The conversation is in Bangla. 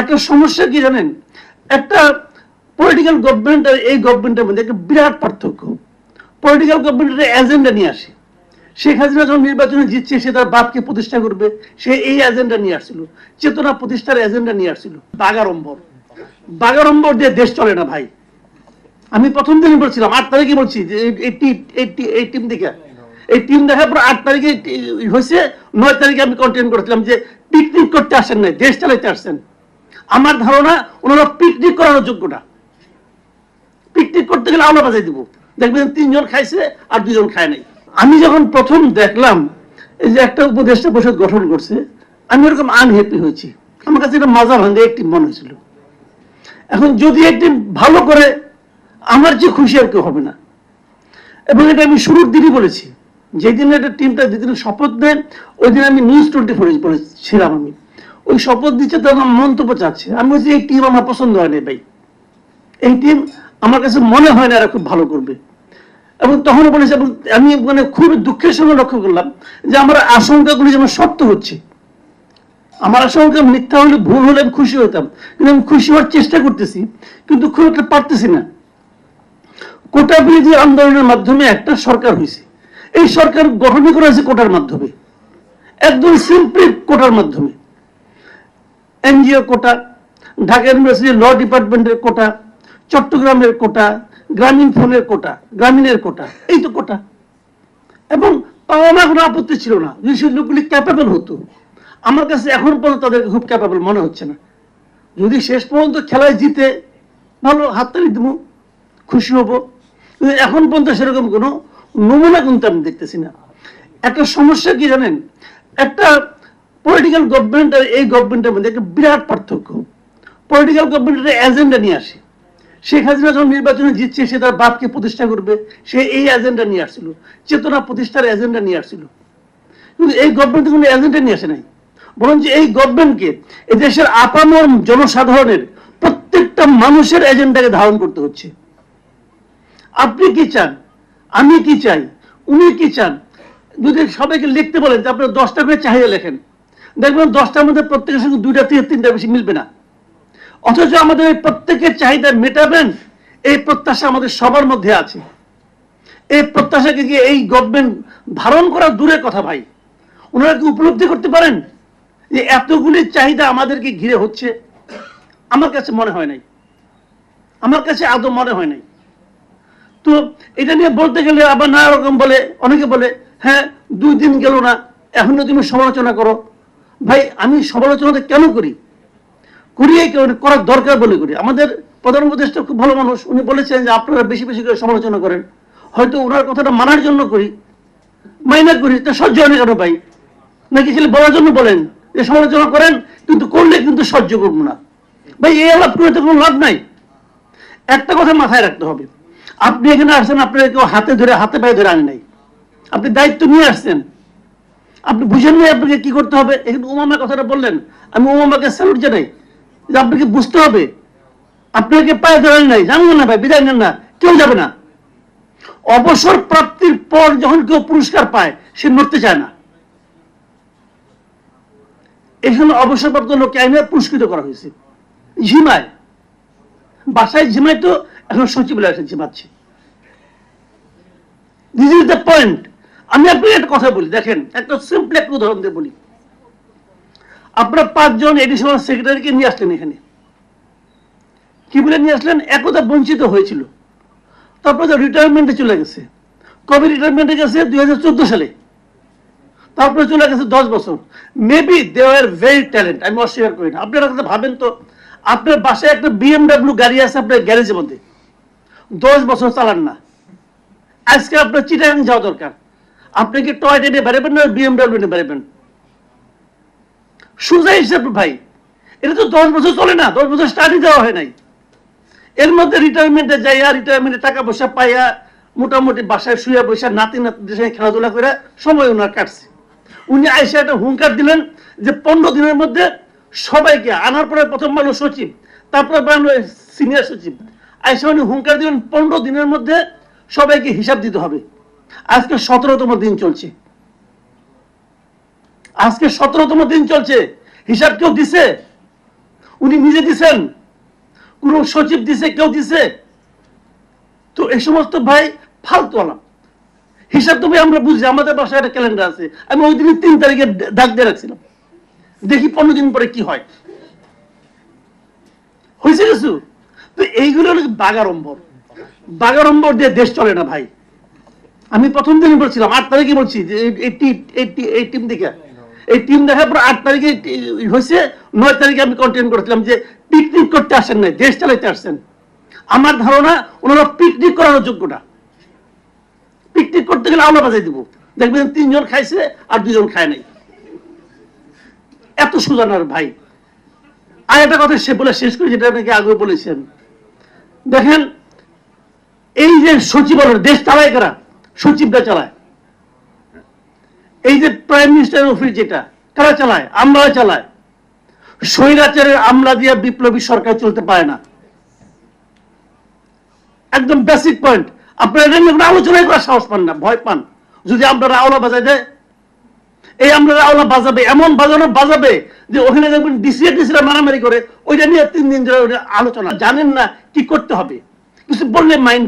একটা সমস্যা কি জানেন? একটা পলিটিক্যাল গভর্নমেন্ট আর এই গভর্নমেন্টের মধ্যে একটা বিরাট পার্থক্য। পলিটিক্যাল গভর্নমেন্টের এজেন্ডা নিয়ে আসে। শেখ হাসিনা যখন নির্বাচনে জিতছে, সে তার বাপকে প্রতিষ্ঠা করবে। সে এই এজেন্ডা নিয়ে আসছিল। চেতনা প্রতিষ্ঠার এজেন্ডা নিয়ে আসছিল। বাগাড়ম্বর। বাগাড়ম্বর দিয়ে দেশ চলে না ভাই। আমি প্রথম দিনই বলছিলাম, আট তারিখে বলছি এই- টিম দেখে। এই টিম দেখার পর আট তারিখে হয়েছে, নয় তারিখে আমি কন্টেন্ট করেছিলাম যে পিকনিক করতে আসেন নাই, দেশ চালাইতে আসছেন। আমার ধারণা ওনারা পিকনিক করানোর যোগ্য না পিকনিক করতে গেলে আলো বাজাই দিব। দেখবেন তিনজন খাইছে আর দুজন খায় নাই। আমি যখন প্রথম দেখলাম, এই যে একটা উপদেষ্টা পরিষদ গঠন করছে, আমি এরকম আনহ্যাপি হয়েছি। আমার কাছে এটা মজা ভাঙে একটি মনে হয়েছিল। এখন যদি একটি ভালো করে আমার যে খুশি আর কেউ হবে না। এবং এটা আমি শুরুর দিনই বলেছি। যেদিন একটা টিমটা যেদিন শপথ দেন ওই দিন আমি নিউজ টোয়েন্টি ফোরে বলেছিলাম আমি। ওই শপথ দিচ্ছে তো আমার মন্তব্য চাচ্ছে। আমি বলছি, এই টিম আমার পছন্দ হয় না ভাই। এই টিম আমার কাছে মনে হয় না এরা খুব ভালো করবে। এবং তখন বলেছে এবং আমি মানে খুব দুঃখের সঙ্গে লক্ষ্য করলাম যে আমার আশঙ্কাগুলি যেন সত্য হচ্ছে, আমার আশঙ্কা মিথ্যা হলে ভুল হলে আমি খুশি হতাম। কিন্তু আমি খুশি হওয়ার চেষ্টা করতেছি, কিন্তু খুব একটা পারতেছি না। কোটা বিরোধী আন্দোলনের মাধ্যমে একটা সরকার হয়েছে। এই সরকার গঠনই করা হয়েছে কোটার মাধ্যমে। একদম সিম্পলি কোটার মাধ্যমে। NGO quota Dhaka university law ডিপার্টমেন্টের কোটা চট্টগ্রামের কোটা গ্রামীণ ফোনের কোটা গ্রামীণের কোটা এই তো কোটা এবং পাওয়া না কোনো আপত্তি ছিল না যদি সেই লোকগুলি ক্যাপেবল হতো। আমার কাছে এখন পর্যন্ত তাদেরকে খুব ক্যাপেবল মনে হচ্ছে না। যদি শেষ পর্যন্ত খেলায় জিতে, ভালো হাততালি দেবো, খুশি হব। কিন্তু এখন পর্যন্ত সেরকম কোনো নমুনা কিন্তু আমি দেখতেছি না। একটা সমস্যা কি জানেন? একটা পলিটিক্যাল গভর্নমেন্ট আর এই গভর্নমেন্টের মধ্যে একটা বিরাট পার্থক্য। পলিটিক্যাল গভর্নমেন্টের এজেন্ডা নিয়ে আসে। শেখ হাসিনা যখন নির্বাচনে জিতছে, সে তার বাপকে প্রতিষ্ঠা করবে। সে এই এজেন্ডা নিয়ে আসছিল। চেতনা প্রতিষ্ঠার এজেন্ডা নিয়ে আসছিল। কিন্তু এই গভর্নমেন্ট কোনো এজেন্ডা নিয়ে আসে নাই। বরঞ্চ এই গভর্নমেন্টকে দেশের আপামর জনসাধারণের প্রত্যেকটা মানুষের এজেন্ডাকে ধারণ করতে হচ্ছে। আপনি কি চান? আমি কি চাই? উনি কি চান? যদি সবাইকে লিখতে বলেন, যে আপনার দশটা করে চাহিদা লেখেন। দেখবেন দশটার মধ্যে প্রত্যেকের সঙ্গে দুইটা থেকে তিনটা বেশি মিলবে না। অথচ আমাদের এই প্রত্যেকের চাহিদা মেটাবেন, এই প্রত্যাশা আমাদের সবার মধ্যে আছে। এই প্রত্যাশাকে কি এই গভর্নমেন্ট ধারণ করা দূরের কথা ভাই? ওনারা কি উপলব্ধি করতে পারেন যে এতগুলি চাহিদা আমাদেরকে ঘিরে হচ্ছে? আমার কাছে মনে হয় নাই। আমার কাছে আদৌ মনে হয় নাই। তো এটা নিয়ে বলতে গেলে আবার নানা রকম বলে, অনেকে বলে হ্যাঁ দুই দিন গেল না, এখনও তুমি সমালোচনা করো। ভাই, আমি সমালোচনাটা কেন করি? করি এই কারণে করার দরকার বলে করি? আমাদের প্রধান উপদেষ্টা খুব ভালো মানুষ, উনি বলেছেন যে আপনারা বেশি বেশি করে সমালোচনা করেন। হয়তো ওনার কথাটা মানার জন্য করি, মাইনা করি, তা সহ্য হয় না কেন ভাই? নাকি ছেলে বলার জন্য বলেন যে সমালোচনা করেন, কিন্তু করলে কিন্তু সহ্য করব না। ভাই, এই আলাপ করে তো কোনো লাভ নাই। একটা কথা মাথায় রাখতে হবে। আপনি এখানে আসছেন আপনার কেউ হাতে ধরে, হাতে পায়ে ধরে আনে নাই। আপনি দায়িত্ব নিয়ে আসছেন। আপনি বুঝেন নাই আপনাকে কি করতে হবে? এখানে উমামা কথাটা বললেন, আমি উমামাকে স্যালুট জানাই। যে আপনাকে বুঝতে হবে। আপনাকে পায়ে ধরেন নাই। জানবেন না ভাই, বিদায় নেন না। কেউ যাবে না। অবসর প্রাপ্তির পর যখন কেউ পুরস্কার পায়, সে নড়তে চায় না। এখানে অবসরপ্রাপ্ত লোককে আইনে পুরস্কৃত করা হয়েছে। ঝিমায়। বাসায় ঝিমায় তো এখন সচিবালয় এসে ঝিমাচ্ছে। দিস ইজ দ্য পয়েন্ট আমি আপনাকে একটা কথা বলি, দেখেন, একটা সিম্পল একটা উদাহরণ দিয়ে বলি। আপনারা পাঁচজন এডিশনাল সেক্রেটারিকে নিয়ে আসলেন এখানে। কি বলে নিয়ে আসলেন? একতা বঞ্চিত হয়েছিল। তারপরে তো রিটায়ারমেন্টে চলে গেছে। কবে রিটায়ারমেন্টে গেছে? দুই হাজার চোদ্দ সালে। তারপরে চলে গেছে দশ বছর। Maybe they are very talent আমি অস্বীকার করি না। আপনারা কথা ভাবেন তো, আপনার বাসায় একটা বিএমডাব্লিউ গাড়ি আছে আপনার গ্যারেজের মধ্যে। দশ বছর চালান না। আজকে আপনার চিটাগাং যাওয়া দরকার। আপনি কি টয় ট্রেনে বেরোবেন না বিএমডাব্লিউ বেরোবেন সোজা হিসাব ভাই, এটা তো দশ বছর চলে না, দশ বছর স্টাডি দেওয়া হয় নাই। এর মধ্যে রিটায়ারমেন্টে যাইয়া রিটায়ারমেন্টে টাকা পয়সা পাইয়া, মোটামুটি বাসায় শুয়ে বসে, নাতি নাতিদের সঙ্গে খেলাধুলা করে সময় ওনার কাটছে। উনি আইসা একটা হুঙ্কার দিলেন যে পনেরো দিনের মধ্যে সবাইকে আনার পরে প্রথম মানুষ সচিব, তারপরে সিনিয়র সচিব। আইসা উনি হুঙ্কার দিলেন, পনেরো দিনের মধ্যে সবাইকে হিসাব দিতে হবে। আজকে সতেরোতম দিন চলছে। আজকে সতেরোতম দিন চলছে। হিসাব কেউ দিছে? উনি নিজে দিছেন। কোন সচিব দিছে, কেউ দিছে? তো এই সমস্ত ভাই ফালতু আলাম হিসাব তো ভাই আমরা বুঝি, আমাদের বাসায় একটা ক্যালেন্ডার আছে। আমি ওই দিনই তিন তারিখে ডাক দিয়ে রাখছিলাম। দেখি পনেরো দিন পরে কি হয়। হয়েছে কিছু? তো এইগুলো হলো বাগাড়ম্বর। বাগাড়ম্বর দিয়ে দেশ চলে না ভাই। আমি প্রথম দিনই বলছিলাম, আট তারিখে বলছি এই- টিম দেখে। এই টিম দেখার পর আট তারিখে হয়েছে, নয় তারিখে আমি করেছিলাম যে পিকনিক করতে আসেন নাই, দেশ চালাইতে আসছেন। আমার ধারণা ওনারা পিকনিক করানোর যোগ্য না পিকনিক করতে গেলে আমরা বাজাই দিব। দেখবেন তিনজন খাইছে আর দুজন খায় নাই। এত সুজানার ভাই। আর একটা কথা সে বলে শেষ করে, যেটা নাকি আগে বলেছেন। দেখেন, এই যে সচিবালয় দেশ চালায় কারা? সচিবরা চালায়। এই যে প্রাইম মিনিস্টার অফিস যেটা, কারা চালায়? আমরা চালায় স্বৈরাচারের আমলা দিয়ে বিপ্লবী সরকার চলতে পারে না। একদম বেসিক পয়েন্ট আপনারা কোনো আলোচনাই করার সাহস পান না, ভয় পান। যদি আপনারা আওলা বাজায় দেয়, এই আমরা আওলা বাজাবে, এমন বাজানো বাজাবে যে ওখানে দেখবেন ডিসিএ ডিসিরা মারামারি করে, ওইটা নিয়ে তিন দিন ধরে আলোচনা। জানেন না কি করতে হবে। কিছু বললে মাইন্ড